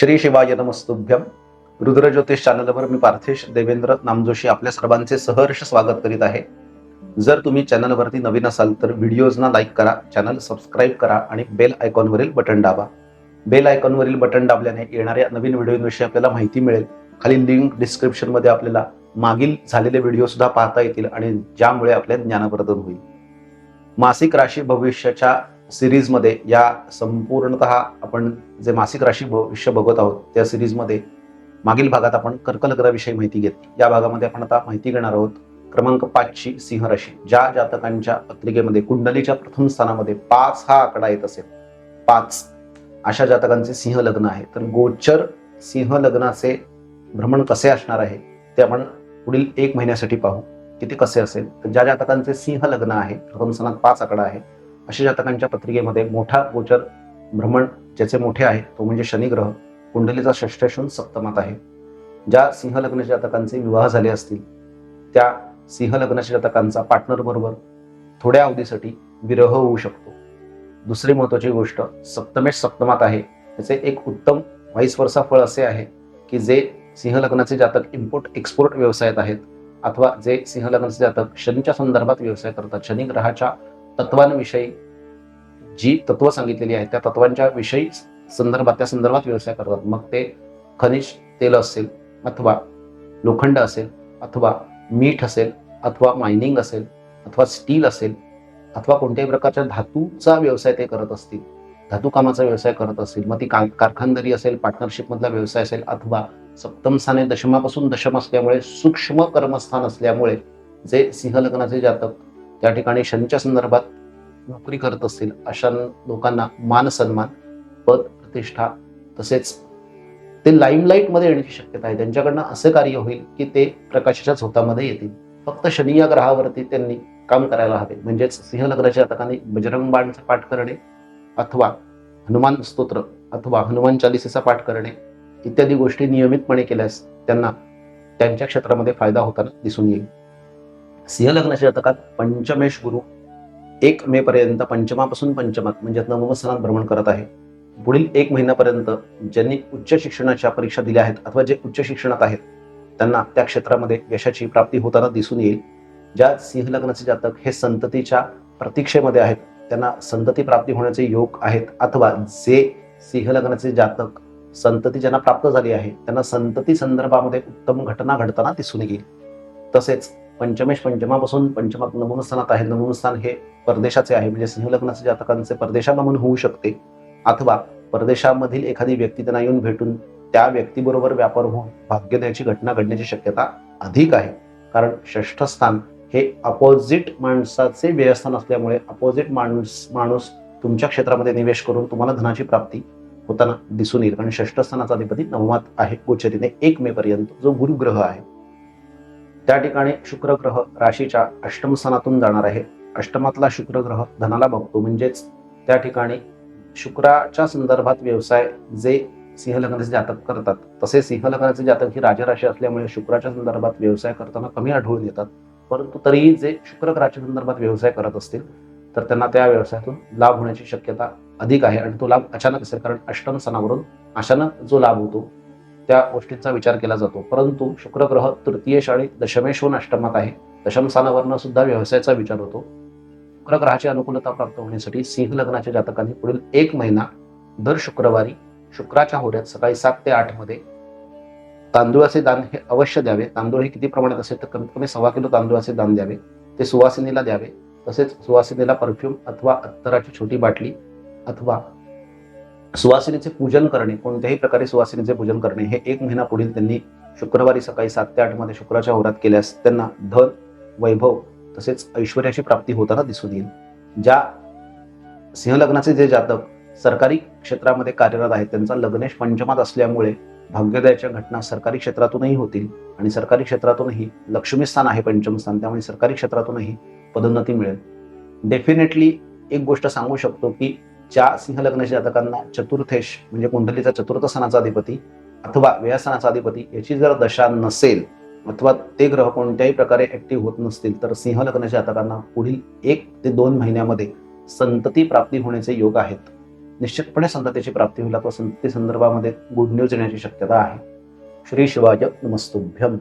श्री शिवाय नमस्तुभ्यम रुद्रज्योतिष चॅनलवर मी पार्थेश देवेंद्र नामजोशी आपल्या सर्वांचे सहर्ष स्वागत करीत आहे. जर तुम्ही चॅनलवरती नवीन असाल तर व्हिडिओजना लाईक करा चॅनल सबस्क्राईब करा आणि बेल आयकॉनवरील बटन दाबा. बेल आयकॉनवरील बटन दाबल्याने येणाऱ्या नवीन व्हिडिओविषयी आपल्याला माहिती मिळेल. खाली लिंक डिस्क्रिप्शनमध्ये आपल्याला मागील झालेले व्हिडिओ सुद्धा पाहता येतील आणि ज्यामुळे आपल्या ज्ञानवर्धन होईल. मासिक राशी भविष्याच्या सिरीजमध्ये या संपूर्णत आपण जे मासिक राशी भविष्य बघत आहोत त्या सिरीजमध्ये मागील भागात आपण कर्कलग्नाविषयी माहिती घेतली या भागामध्ये आपण आता माहिती घेणार आहोत क्रमांक पाचची सिंह राशी ज्या जातकांच्या पत्रिकेमध्ये कुंडलीच्या प्रथम स्थानामध्ये पाच हा आकडा येत असेल. पाच. अशा जातकांचे सिंह लग्न आहे. तर गोचर सिंह लग्नाचे भ्रमण कसे असणार आहे ते आपण पुढील एक महिन्यासाठी पाहू. की ते कसे असेल? तर ज्या जातकांचे सिंह लग्न आहे प्रथम स्थानात पाच आकडा आहे. अशा जातकांच्या पत्रिकेमध्ये मोठा गोचर भ्रमण ज्याचे मोठे आहे तो म्हणजे शनिग्रह कुंडलीचा षष्ठशून सप्तमात आहे. ज्या सिंह जातकांचे विवाह झाले असतील त्या सिंहलग्नाच्या जातकांचा पार्टनर बरोबर थोड्या अवधीसाठी विरह होऊ शकतो. दुसरी महत्वाची गोष्ट सप्तमेश सप्तमात आहे त्याचे एक उत्तम वाईस वर्षा फळ असे आहे की जे सिंह लग्नाचे जातक इम्पोर्ट एक्सपोर्ट व्यवसायात आहेत अथवा जे सिंह लग्नाचे जातक शनीच्या संदर्भात व्यवसाय करतात शनी ग्रहाच्या तत्वांविषयी जी तत्व सांगितलेली आहेत त्या तत्वांच्या विषयी संदर्भात त्या संदर्भात व्यवसाय करतात. मग ते खनिज तेल असेल अथवा लोखंड असेल अथवा मीठ असेल अथवा मायनिंग असेल अथवा स्टील असेल अथवा कोणत्याही प्रकारच्या धातूचा व्यवसाय ते करत असतील धातू कामाचा व्यवसाय करत असतील मग ती का कारखानदारी असेल पार्टनरशिपमधला व्यवसाय असेल अथवा सप्तम स्थाने दशमापासून दशम असल्यामुळे सूक्ष्म कर्मस्थान असल्यामुळे जे सिंह लग्नाचे जातक त्या ठिकाणी शनीच्या संदर्भात नोकरी करत असतील अशा लोकांना मान सन्मान पद प्रतिष्ठा तसेच ते लाईमलाईटमध्ये येण्याची शक्यता आहे. त्यांच्याकडनं असं कार्य होईल की ते प्रकाशाच्या झोतामध्ये येतील. फक्त शनी या ग्रहावरती त्यांनी काम करायला हवे. म्हणजेच सिंह लग्नाच्या जातकांनी बजरंग बाणचा पाठ करणे अथवा हनुमान स्तोत्र अथवा हनुमान चालिसेचा पाठ करणे इत्यादी गोष्टी नियमितपणे केल्यास त्यांना त्यांच्या क्षेत्रामध्ये फायदा होताना दिसून येईल. सिंहलग्नाच्या शतकात जातकात पंचमेश गुरु एक मे पर्यंत पंचमापासून पंचमात म्हणजे नवम स्थानात भ्रमण करत आहे. पुढील एक महिन्यापर्यंत ज्यांनी उच्च शिक्षणाच्या परीक्षा दिल्या आहेत अथवा जे उच्च शिक्षणात आहेत त्यांना त्या क्षेत्रामध्ये यशाची प्राप्ती होताना दिसून येईल. ज्या सिंहलग्नाचे जातक हे संततीच्या प्रतीक्षेमध्ये आहेत त्यांना संतती प्राप्ती होण्याचे योग आहेत अथवा जे सिंहलग्नाचे जातक संतती ज्यांना प्राप्त झाली आहे त्यांना संतती संदर्भामध्ये उत्तम घटना घडताना दिसून येईल. तसेच पंचमेश पंचमापासून पंचमात नमूनस्थानात आहे नमूनस्थान हे परदेशाचे आहे. म्हणजे सिंहलग्नाचे जातकांचे परदेशागमन होऊ शकते. अथवा परदेशामधील एखादी व्यक्ती त्यांना येऊन भेटून त्या व्यक्तीबरोबर व्यापार होऊन भाग्योदयाची घटना घडण्याची शक्यता अधिक आहे. कारण षष्ठस्थान हे अपोजिट माणसाचे व्ययस्थान असल्यामुळे अपोजिट माणूस माणूस तुमच्या क्षेत्रामध्ये निवेश करून तुम्हाला धनाची प्राप्ती होताना दिसून येईल. कारण षष्ठस्थानाचा अधिपती नवमात आहे. गोचरीने एक मे पर्यंत जो गुरुग्रह आहे. त्या ठिकाणी शुक्र ग्रह राशीच्या अष्टम स्थानातून जाणार आहे. अष्टमातला शुक्र ग्रह धनाला बघतो. म्हणजेच त्या ठिकाणी शुक्राच्या संदर्भात व्यवसाय जे सिंहलग्नाचे जातक करतात तसे सिंहलग्नाचे जातक ही राजराशी असल्यामुळे शुक्राच्या संदर्भात व्यवसाय करताना कमी आढळून येतात. परंतु तरीही जे शुक्रग्रहाच्या संदर्भात व्यवसाय करत असतील तर त्यांना त्या व्यवसायातून लाभ होण्याची शक्यता अधिक आहे. आणि तो लाभ अचानक असेल कारण अष्टम सणावरून अचानक जो लाभ होतो त्या गोष्टींचा विचार केला जातो. परंतु शुक्रग्रह तृतीय तृतीयेश दशमेशहून अष्टमात आहे. दशम स्थानावरनं सुद्धा व्यवसायाचा विचार होतो. शुक्रग्रहाची अनुकूलता प्राप्त होण्यासाठी सिंह लग्नाच्या जातकांनी पुढील एक महिना दर शुक्रवारी शुक्राच्या होऱ्यात सकाळी सात ते आठमध्ये तांदूळाचे दान हे अवश्य द्यावे. तांदूळ हे किती प्रमाणात असेल तर कमीत कमी सव्वा किलो तांदूळाचे दान द्यावे. ते सुवासिनीला द्यावे. तसेच सुवासिनीला परफ्यूम अथवा अत्तराची छोटी बाटली अथवा सुवासिनीचे पूजन करणे कोणत्याही प्रकारे सुवासिनीचे पूजन करणे हे एक महिना पुढील त्यांनी शुक्रवारी सकाळी सात ते आठमध्ये शुक्राच्या होरात केल्यास त्यांना धन वैभव तसेच ऐश्वर्याची प्राप्ती होताना दिसून येईल. ज्या सिंहलग्नाचे जे जातक सरकारी क्षेत्रामध्ये कार्यरत आहेत त्यांचा लग्नेश पंचमात असल्यामुळे भाग्योदयाच्या घटना सरकारी क्षेत्रातूनही होतील आणि सरकारी क्षेत्रातूनही लक्ष्मीस्थान आहे पंचमस्थान त्यामुळे सरकारी क्षेत्रातूनही पदोन्नती मिळेल. डेफिनेटली एक गोष्ट सांगू शकतो की ज्या सिंहलग्नाच्या जातकांना चतुर्थेश म्हणजे कुंडलीचा चतुर्थ सणाचा अधिपती अथवा व्यसनाचा अधिपती याची जर दशा नसेल अथवा ते ग्रह कोणत्याही प्रकारे ऍक्टिव्ह होत नसतील तर सिंह लग्नाच्या जातकांना पुढील एक ते दोन महिन्यामध्ये संतती प्राप्ती होण्याचे योग आहेत. निश्चितपणे संततीची प्राप्ती होईल अथवा संतती संदर्भामध्ये गुड न्यूज येण्याची शक्यता आहे. श्री शिवाय नमस्तुभ्यम.